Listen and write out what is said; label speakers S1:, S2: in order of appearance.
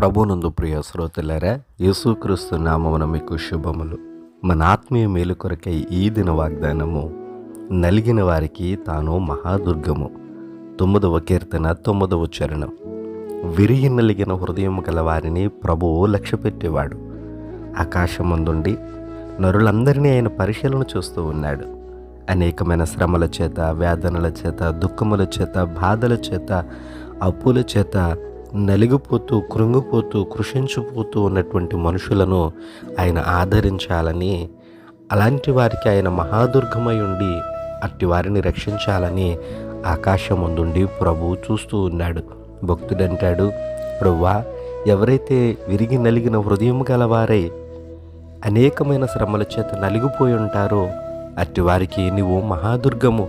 S1: ప్రభునందు ప్రియ శ్రోతలారా యేసుక్రీస్తు నామమున మీకు శుభములు. మన ఆత్మీయ మేలు కొరకై ఈ దిన వాగ్దానము నలిగిన వారికి తాను మహాదుర్గము. తొమ్మిదవ కీర్తన తొమ్మిదవ చరణం. విరిగి నలిగిన హృదయం గల వారిని ప్రభువు లక్ష్యపెట్టేవాడు. ఆకాశముందుండి నరులందరినీ ఆయన పరిశీలన చూస్తూ ఉన్నాడు. అనేకమైన శ్రమల చేత వేదనల చేత దుఃఖముల చేత బాధల చేత అప్పుల చేత నలిగిపోతూ కృంగిపోతూ కృషించిపోతూ ఉన్నటువంటి మనుషులను ఆయన ఆదరించాలని అలాంటి వారికి ఆయన మహాదుర్గమై ఉండి అట్టి వారిని రక్షించాలని ఆకాశం ముందుండి ప్రభువు చూస్తూ ఉన్నాడు. భక్తుడంటాడు ప్రభువా ఎవరైతే విరిగి నలిగిన హృదయం గలవారై అనేకమైన శ్రమల చేత నలిగిపోయి ఉంటారో అట్టి వారికి నీవు మహాదుర్గము.